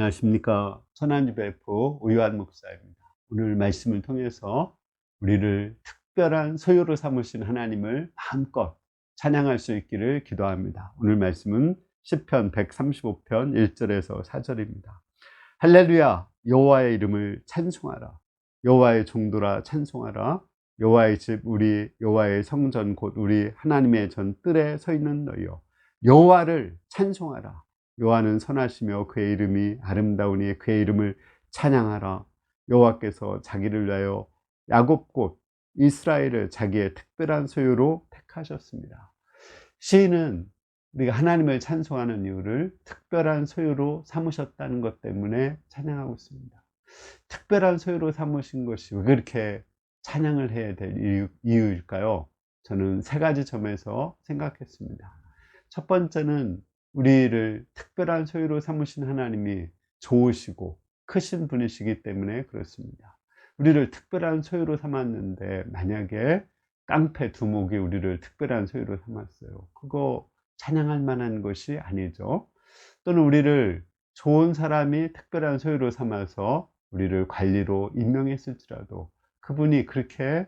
안녕하십니까. 천안유배프 오유한 목사입니다. 오늘 말씀을 통해서 우리를 특별한 소유로 삼으신 하나님을 마음껏 찬양할 수 있기를 기도합니다. 오늘 말씀은 10편 135편 1절에서 4절입니다. 할렐루야 여호와의 이름을 찬송하라. 여호와의 종도라 찬송하라. 여호와의 집 우리 여호와의 성전 곧 우리 하나님의 전 뜰에 서 있는 너희여 여호와를 찬송하라. 여호와는 선하시며 그의 이름이 아름다우니 그의 이름을 찬양하라. 여호와께서 자기를 위하여 야곱 곧 이스라엘을 자기의 특별한 소유로 택하셨습니다. 시인은 우리가 하나님을 찬송하는 이유를 특별한 소유로 삼으셨다는 것 때문에 찬양하고 있습니다. 특별한 소유로 삼으신 것이 왜 그렇게 찬양을 해야 될 이유, 이유일까요? 저는 세 가지 점에서 생각했습니다. 첫 번째는 우리를 특별한 소유로 삼으신 하나님이 좋으시고 크신 분이시기 때문에 그렇습니다. 우리를 특별한 소유로 삼았는데 만약에 깡패 두목이 우리를 특별한 소유로 삼았어요. 그거 찬양할 만한 것이 아니죠. 또는 우리를 좋은 사람이 특별한 소유로 삼아서 우리를 관리로 임명했을지라도 그분이 그렇게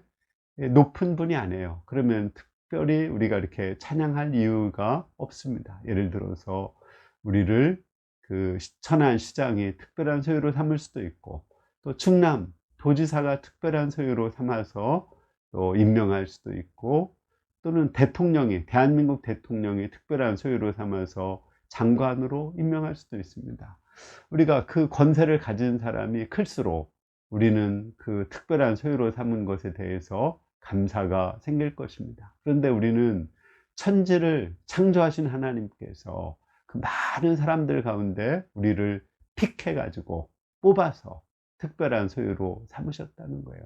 높은 분이 아니에요. 그러면 특별히 우리가 이렇게 찬양할 이유가 없습니다. 예를 들어서 우리를 그 천안 시장이 특별한 소유로 삼을 수도 있고 또 충남 도지사가 특별한 소유로 삼아서 또 임명할 수도 있고 또는 대통령이 대한민국 대통령이 특별한 소유로 삼아서 장관으로 임명할 수도 있습니다. 우리가 그 권세를 가진 사람이 클수록 우리는 그 특별한 소유로 삼은 것에 대해서 감사가 생길 것입니다. 그런데 우리는 천지를 창조하신 하나님께서 그 많은 사람들 가운데 우리를 픽해 가지고 뽑아서 특별한 소유로 삼으셨다는 거예요.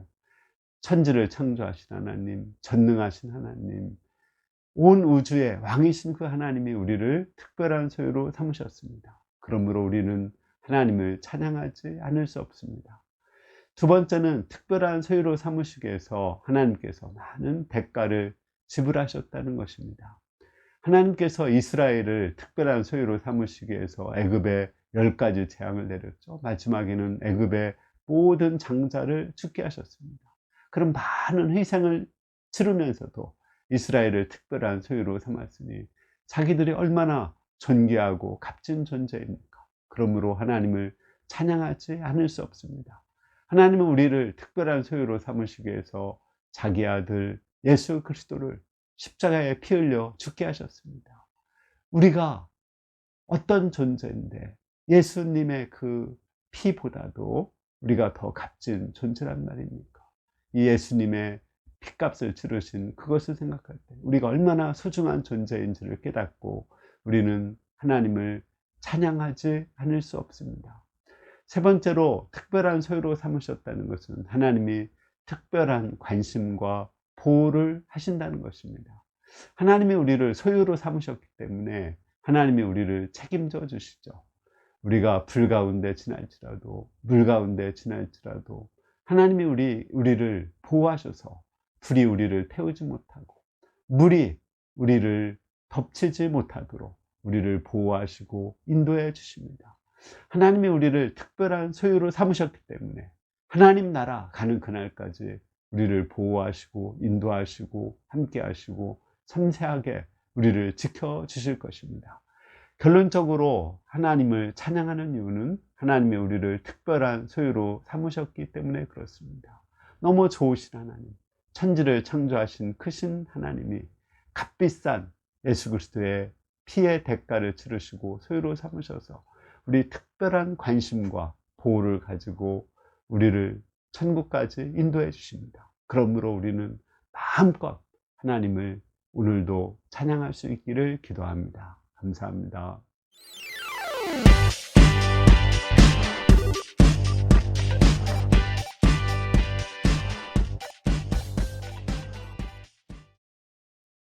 천지를 창조하신 하나님, 전능하신 하나님, 온 우주의 왕이신 그 하나님이 우리를 특별한 소유로 삼으셨습니다. 그러므로 우리는 하나님을 찬양하지 않을 수 없습니다. 두 번째는 특별한 소유로 삼으시기 위해서 하나님께서 많은 대가를 지불하셨다는 것입니다. 하나님께서 이스라엘을 특별한 소유로 삼으시기 위해서 애굽에 열 가지 재앙을 내렸죠. 마지막에는 애굽의 모든 장자를 죽게 하셨습니다. 그런 많은 희생을 치르면서도 이스라엘을 특별한 소유로 삼았으니 자기들이 얼마나 존귀하고 값진 존재입니까? 그러므로 하나님을 찬양하지 않을 수 없습니다. 하나님은 우리를 특별한 소유로 삼으시기 위해서 자기 아들 예수 그리스도를 십자가에 피 흘려 죽게 하셨습니다. 우리가 어떤 존재인데 예수님의 그 피보다도 우리가 더 값진 존재란 말입니까? 이 예수님의 피값을 치르신 그것을 생각할 때 우리가 얼마나 소중한 존재인지를 깨닫고 우리는 하나님을 찬양하지 않을 수 없습니다. 세 번째로 특별한 소유로 삼으셨다는 것은 하나님이 특별한 관심과 보호를 하신다는 것입니다. 하나님이 우리를 소유로 삼으셨기 때문에 하나님이 우리를 책임져 주시죠. 우리가 불 가운데 지날지라도 물 가운데 지날지라도 하나님이 우리 우리를 보호하셔서 불이 우리를 태우지 못하고 물이 우리를 덮치지 못하도록 우리를 보호하시고 인도해 주십니다. 하나님이 우리를 특별한 소유로 삼으셨기 때문에 하나님 나라 가는 그날까지 우리를 보호하시고 인도하시고 함께 하시고 섬세하게 우리를 지켜 주실 것입니다. 결론적으로 하나님을 찬양하는 이유는 하나님이 우리를 특별한 소유로 삼으셨기 때문에 그렇습니다. 너무 좋으신 하나님, 천지를 창조하신 크신 하나님이 값비싼 예수 그리스도의 피의 대가를 치르시고 소유로 삼으셔서 우리 특별한 관심과 보호를 가지고 우리를 천국까지 인도해 주십니다. 그러므로 우리는 마음껏 하나님을 오늘도 찬양할 수 있기를 기도합니다. 감사합니다.